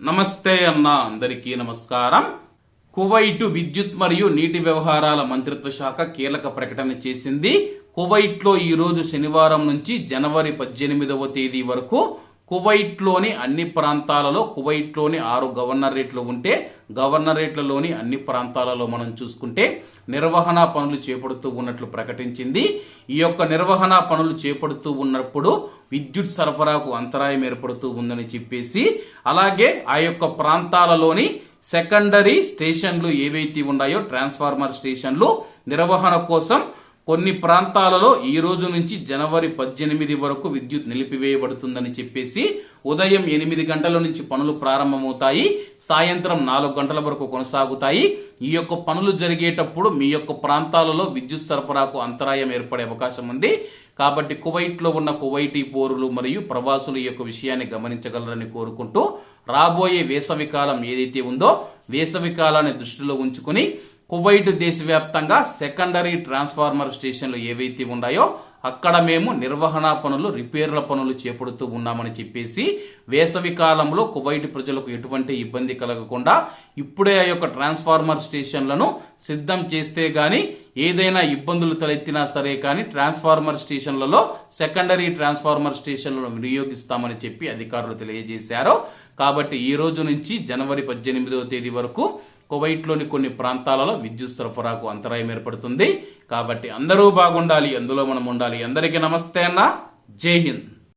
నమస్తే అన్న అందరికీ నమస్కారం. కువైట్ విద్యుత్ మరియు నీటి వ్యవహారాల మంత్రిత్వ శాఖ కీలక ప్రకటన చేసింది. కువైట్లో ఈరోజు శనివారం నుంచి జనవరి పద్దెనిమిదవ తేదీ వరకు కువైట్లోని అన్ని ప్రాంతాలలో కువైట్లోని ఆరు గవర్నరేట్లు ఉంటే గవర్నరేట్లలోని అన్ని ప్రాంతాలలో మనం చూసుకుంటే నిర్వహణ పనులు చేపడుతూ ఉన్నట్లు ప్రకటించింది. ఈ యొక్క నిర్వహణ పనులు చేపడుతూ ఉన్నప్పుడు విద్యుత్ సరఫరాకు అంతరాయం ఏర్పడుతూ ఉందని చెప్పేసి అలాగే ఆ యొక్క ప్రాంతాలలోని సెకండరీ స్టేషన్లు ఏవైతే ఉన్నాయో ట్రాన్స్ఫార్మర్ స్టేషన్లు నిర్వహణ కోసం కొన్ని ప్రాంతాలలో ఈ రోజు నుంచి జనవరి పద్దెనిమిది వరకు విద్యుత్ నిలిపివేయబడుతుందని చెప్పేసి ఉదయం ఎనిమిది గంటల నుంచి పనులు ప్రారంభమవుతాయి. సాయంత్రం నాలుగు గంటల వరకు కొనసాగుతాయి. ఈ యొక్క పనులు జరిగేటప్పుడు మీ యొక్క ప్రాంతాలలో విద్యుత్ సరఫరాకు అంతరాయం ఏర్పడే అవకాశం ఉంది. కాబట్టి కువైట్లో ఉన్న కువైటీ పోరులు మరియు ప్రవాసులు ఈ యొక్క విషయాన్ని గమనించగలరని కోరుకుంటూ రాబోయే వేసవికాలం ఏదైతే ఉందో వేసవికాలాన్ని దృష్టిలో ఉంచుకుని కువైట్ దేశవ్యాప్తంగా సెకండరీ ట్రాన్స్ఫార్మర్ స్టేషన్లు ఏవైతే ఉన్నాయో అక్కడ మేము నిర్వహణ పనులు రిపేర్ల పనులు చేపడుతూ ఉన్నామని చెప్పేసి వేసవి కాలంలో కువైట్ ప్రజలకు ఎటువంటి ఇబ్బంది కలగకుండా ఇప్పుడే ఆ యొక్క ట్రాన్స్ఫార్మర్ స్టేషన్లను సిద్ధం చేస్తే గాని ఏదైనా ఇబ్బందులు తలెత్తినా సరే కానీ ట్రాన్స్ఫార్మర్ స్టేషన్లలో సెకండరీ ట్రాన్స్ఫార్మర్ స్టేషన్లను వినియోగిస్తామని చెప్పి అధికారులు తెలియజేశారు. కాబట్టి ఈ రోజు నుంచి జనవరి పద్దెనిమిదవ తేదీ వరకు కువైట్లోని కొన్ని ప్రాంతాలలో విద్యుత్ సరఫరాకు అంతరాయం ఏర్పడుతుంది. కాబట్టి అందరూ బాగుండాలి అందులో మనం ఉండాలి. అందరికీ నమస్తే అన్న. జై హింద్.